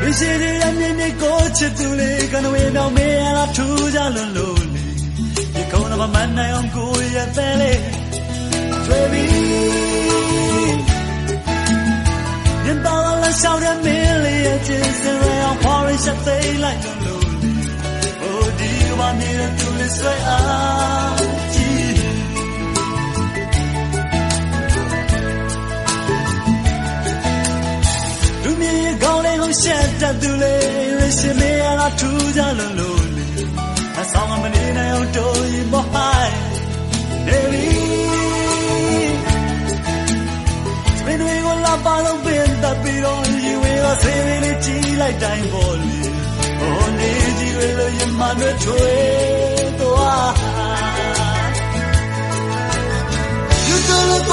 ဝိရှိရမြင့်မြင့်ကိုချစ်သူလေးကနဝေမြောင်မေးရလာထူးကြလို့လို့လေဒီကုန်းတော့မနိုင်အောင်ကိုရတဲ့လေတွေ့ပြီရင်တော်လာရှောင်းရမင်းလေးရဲ့ချစ်စင်ရအောင်ဖော်ရချက်သိလိုက်လို့လို့လေဟိုဒီဘာနေတဲ့ လူမြင်ကောင်းလေးကိုရှက်တတ်သူလေးရရှိမေးရတာထူးကြလို့လို့လေအဆောင်မနေနိုင်အောင်တို့ရင်မဟိုင်းနေပြီမင်းတွေကိုလာပါလို့ပင်တပ်ပြီးတော့ရေဝေကဆေးလေးကြည့်လိုက်တိုင်းပေါ်လေဟိုနေကြီးတွေလို့ရမနဲ့ထွေးတော့ You don't look on it, chile.